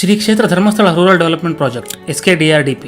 Shri Kshetra Dharmasthala rural development project S K D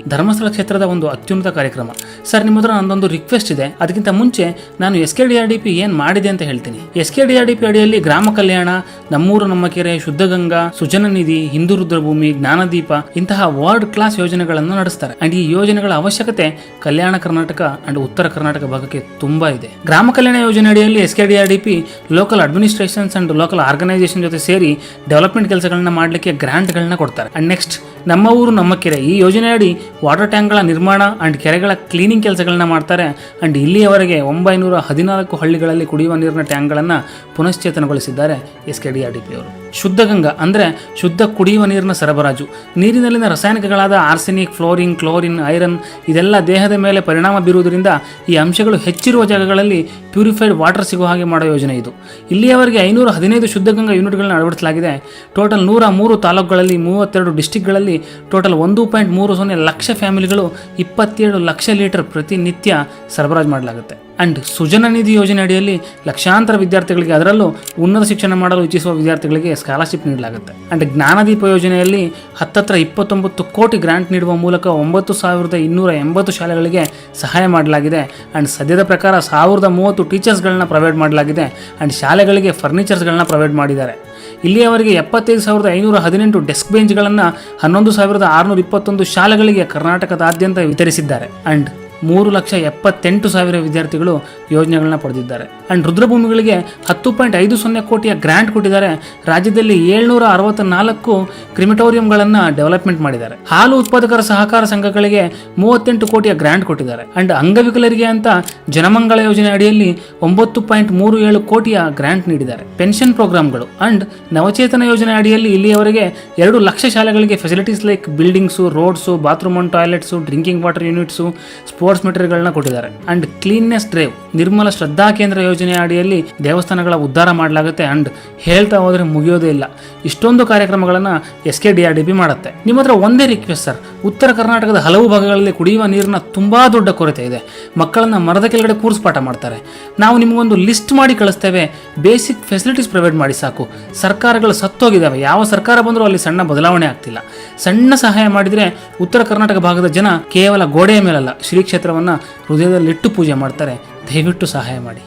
Dharmasthala ಕ್ಷೇತ್ರದ ಒಂದು ಅತ್ಯುನ್ನತ ಕಾರ್ಯಕ್ರಮ. ಸರ್, ನಿಮ್ಮ ಹತ್ರ ನಂದೊಂದು ರಿಕ್ವೆಸ್ಟ್ ಇದೆ. ಅದಕ್ಕಿಂತ ಮುಂಚೆ ನಾನು S K D R D P ಏನು ಮಾಡಿದೆ ಅಂತ ಹೇಳ್ತೀನಿ. S K D R D P ಅಡಿಯಲ್ಲಿ ಗ್ರಾಮ ಕಲ್ಯಾಣ, ನಮ್ಮೂರು ನಮ್ಮ ಕೆರೆ ಶುದ್ಧಗಂಗಾ ಸುಜನ ನಿಧಿ, ಹಿಂದೂ ರುದ್ರಭೂಮಿ, ಜ್ಞಾನದೀಪ ಇಂತಹ ವರ್ಲ್ಡ್ ಕ್ಲಾಸ್ ಯೋಜನೆಗಳನ್ನು ನಡೆಸ್ತಾರೆ. ಅಂಡ್ ಈ ಯೋಜನೆಗಳ ಅವಶ್ಯಕತೆ ಕಲ್ಯಾಣ ಕರ್ನಾಟಕ ಅಂಡ್ ಉತ್ತರ ಕರ್ನಾಟಕ ಭಾಗಕ್ಕೆ ತುಂಬಾ ಇದೆ. ಗ್ರಾಮ ಕಲ್ಯಾಣ ಯೋಜನೆ ಅಡಿಯಲ್ಲಿ S K D R D P local administrations and local organisation ಜೊತೆ ಸೇರಿ ಡೆವಲಪ್ಮೆಂಟ್ ಕೆಲಸಗಳನ್ನ ಮಾಡಲಿಕ್ಕೆ ಗ್ರಾಂಟ್ಗಳನ್ನ ಕೊಡ್ತಾರೆ. ಅಂಡ್ ನೆಕ್ಸ್ಟ್ ನಮ್ಮ ಊರು, ನಮ್ಮ ಕೆರೆ. ಈ ಯೋಜನೆಯಡಿ ವಾಟರ್ ಟ್ಯಾಂಕ್ಗಳ ನಿರ್ಮಾಣ ಆ್ಯಂಡ್ ಕೆರೆಗಳ ಕ್ಲೀನಿಂಗ್ ಕೆಲಸಗಳನ್ನ ಮಾಡ್ತಾರೆ. ಆ್ಯಂಡ್ ಇಲ್ಲಿಯವರೆಗೆ ಒಂಬೈನೂರ ಹದಿನಾಲ್ಕು ಹಳ್ಳಿಗಳಲ್ಲಿ ಕುಡಿಯುವ ನೀರಿನ ಟ್ಯಾಂಕ್ಗಳನ್ನು ಪುನಶ್ಚೇತನಗೊಳಿಸಿದ್ದಾರೆ S K R D P ಅವರು. ಶುದ್ಧ ಗಂಗಾ ಅಂದರೆ ಶುದ್ಧ ಕುಡಿಯುವ ನೀರಿನ ಸರಬರಾಜು. ನೀರಿನಲ್ಲಿನ ರಾಸಾಯನಿಕಗಳಾದ ಆರ್ಸೆನಿಕ್ ಫ್ಲೋರಿನ್ ಕ್ಲೋರಿನ್ ಐರನ್ ಇದೆಲ್ಲ ದೇಹದ ಮೇಲೆ ಪರಿಣಾಮ ಬೀರುವುದರಿಂದ ಈ ಅಂಶಗಳು ಹೆಚ್ಚಿರುವ ಜಾಗಗಳಲ್ಲಿ ಪ್ಯೂರಿಫೈಡ್ ವಾಟರ್ ಸಿಗುವ ಹಾಗೆ ಮಾಡೋ ಯೋಜನೆ ಇದು. ಇಲ್ಲಿಯವರೆಗೆ ಐನೂರ ಹದಿನೈದು ಶುದ್ಧ ಗಂಗಾ ಯೂನಿಟ್ಗಳನ್ನು ಅಳವಡಿಸಲಾಗಿದೆ. ಟೋಟಲ್ ನೂರ ಮೂರು ತಾಲೂಕುಗಳಲ್ಲಿ ಮೂವತ್ತೆರಡು ಡಿಸ್ಟಿಕ್ಗಳಲ್ಲಿ ಟೋಟಲ್ ಒಂದು ಪಾಯಿಂಟ್ ಮೂರು ಸೊನ್ನೆ ಲಕ್ಷ ಫ್ಯಾಮಿಲಿಗಳು ಇಪ್ಪತ್ತೇಳು ಲಕ್ಷ ಲೀಟರ್ ಪ್ರತಿನಿತ್ಯ ಸರಬರಾಜು ಮಾಡಲಾಗುತ್ತೆ. ಅಂಡ್ ಸುಜನ ನಿಧಿ ಯೋಜನೆ ಅಡಿಯಲ್ಲಿ ಲಕ್ಷಾಂತರ ವಿದ್ಯಾರ್ಥಿಗಳಿಗೆ ಅದರಲ್ಲೂ ಉನ್ನತ ಶಿಕ್ಷಣ ಮಾಡಲು ಇಚ್ಛಿಸುವ ವಿದ್ಯಾರ್ಥಿಗಳಿಗೆ ಸ್ಕಾಲರ್ಶಿಪ್ ನೀಡಲಾಗುತ್ತೆ. ಅಂಡ್ ಜ್ಞಾನದೀಪ ಯೋಜನೆಯಲ್ಲಿ ಹತ್ತತ್ರ ಇಪ್ಪತ್ತೊಂಬತ್ತು ಕೋಟಿ ಗ್ರಾಂಟ್ ನೀಡುವ ಮೂಲಕ ಒಂಬತ್ತು ಸಾವಿರದ ಇನ್ನೂರ ಎಂಬತ್ತು ಶಾಲೆಗಳಿಗೆ ಸಹಾಯ ಮಾಡಲಾಗಿದೆ. ಅಂಡ್ ಸದ್ಯದ ಪ್ರಕಾರ ಸಾವಿರದ ಮೂವತ್ತು ಟೀಚರ್ಸ್ಗಳನ್ನ ಪ್ರೊವೈಡ್ ಮಾಡಲಾಗಿದೆ. ಅಂಡ್ ಶಾಲೆಗಳಿಗೆ ಫರ್ನಿಚರ್ಸ್ಗಳನ್ನ ಪ್ರೊವೈಡ್ ಮಾಡಿದ್ದಾರೆ. ಇಲ್ಲಿಯವರೆಗೆ ಎಪ್ಪತ್ತೈದು ಸಾವಿರದ ಐನೂರ ಹದಿನೆಂಟು ಡೆಸ್ಕ್ ಬೆಂಚ್ಗಳನ್ನು ಹನ್ನೊಂದು ಸಾವಿರದ ಆರುನೂರ ಇಪ್ಪತ್ತೊಂದು ಶಾಲೆಗಳಿಗೆ ಕರ್ನಾಟಕದಾದ್ಯಂತ ವಿತರಿಸಿದ್ದಾರೆ. ಅಂಡ್ ಮೂರು ಲಕ್ಷ ಎಪ್ಪತ್ತೆಂಟು ಸಾವಿರ ವಿದ್ಯಾರ್ಥಿಗಳು ಯೋಜನೆಗಳನ್ನ ಪಡೆದಿದ್ದಾರೆ. ಅಂಡ್ ರುದ್ರಭೂಮಿಗಳಿಗೆ ಹತ್ತು ಪಾಯಿಂಟ್ ಐದು ಸೊನ್ನೆ ಕೋಟಿಯ ಗ್ರಾಂಟ್ ಕೊಟ್ಟಿದ್ದಾರೆ. ರಾಜ್ಯದಲ್ಲಿ ಏಳ್ನೂರ ಅರವತ್ತ ನಾಲ್ಕು ಕ್ರಿಮಿಟೋರಿಯಂಗಳನ್ನ ಡೆವಲಪ್ಮೆಂಟ್ ಮಾಡಿದ್ದಾರೆ. ಹಾಲು ಉತ್ಪಾದಕರ ಸಹಕಾರ ಸಂಘಗಳಿಗೆ ಮೂವತ್ತೆಂಟು ಕೋಟಿಯ ಗ್ರಾಂಟ್ ಕೊಟ್ಟಿದ್ದಾರೆ. ಅಂಡ್ ಅಂಗವಿಕಲರಿಗೆ ಅಂತ ಜನಮಂಗಳ ಯೋಜನೆ ಅಡಿಯಲ್ಲಿ ಒಂಬತ್ತು ಪಾಯಿಂಟ್ ಮೂರು ಏಳು ಕೋಟಿಯ ಗ್ರಾಂಟ್ ನೀಡಿದ್ದಾರೆ ಪೆನ್ಷನ್ ಪ್ರೋಗ್ರಾಮ್ಗಳು ಅಂಡ್ ನವಚೇತನ ಯೋಜನೆ ಅಡಿಯಲ್ಲಿ ಇಲ್ಲಿಯವರೆಗೆ ಎರಡು ಲಕ್ಷ ಶಾಲೆಗಳಿಗೆ facilities like buildings roads bathroom and toilets drinking water units sports ಮೆಟೀರಿಯಲ್ಗಳನ್ನ ಕೊಟ್ಟಿದ್ದಾರೆ. And cleanness drive, Nirmala Shraddha Kendra ಯೋಜನೆ ಅಡಿಯಲ್ಲಿ ದೇವಸ್ಥಾನಗಳ ಉದ್ಧಾರ ಮಾಡಲಾಗುತ್ತೆ. ಅಂಡ್ ಹೇಳ್ತಾ ಹೋದ್ರೆ ಮುಗಿಯೋದೇ ಇಲ್ಲ. ಇಷ್ಟೊಂದು ಕಾರ್ಯಕ್ರಮಗಳನ್ನು S K D R D P ಮಾಡುತ್ತೆ. ನಿಮ್ಮ ಹತ್ರ ಒಂದೇ ರಿಕ್ವೆಸ್ಟ್ ಸರ್ ಉತ್ತರ ಕರ್ನಾಟಕದ ಹಲವು ಭಾಗಗಳಲ್ಲಿ ಕುಡಿಯುವ ನೀರಿನ ತುಂಬಾ ದೊಡ್ಡ ಕೊರತೆ ಇದೆ. ಮಕ್ಕಳನ್ನ ಮರದ ಕೆಳಗಡೆ ಕೂರ್ಸ್ ಪಾಠ ಮಾಡ್ತಾರೆ. ನಾವು ನಿಮಗೊಂದು ಲಿಸ್ಟ್ ಮಾಡಿ ಕಳಿಸ್ತೇವೆ. ಬೇಸಿಕ್ ಫೆಸಿಲಿಟೀಸ್ ಪ್ರೊವೈಡ್ ಮಾಡಿ ಸಾಕು. ಸರ್ಕಾರಗಳು ಸತ್ತೋಗಿದ್ದಾವೆ. ಯಾವ ಸರ್ಕಾರ ಬಂದರೂ ಅಲ್ಲಿ ಸಣ್ಣ ಬದಲಾವಣೆ ಆಗ್ತಿಲ್ಲ. ಸಣ್ಣ ಸಹಾಯ ಮಾಡಿದ್ರೆ ಉತ್ತರ ಕರ್ನಾಟಕ ಭಾಗದ ಜನ ಕೇವಲ ಗೋಡೆಯ ಮೇಲಲ್ಲ ಶ್ರೀ ಕ್ಷೇತ್ರವನ್ನು ಹೃದಯದಲ್ಲಿಟ್ಟು ಪೂಜೆ ಮಾಡ್ತಾರೆ ದಯವಿಟ್ಟು ಸಹಾಯ ಮಾಡಿ.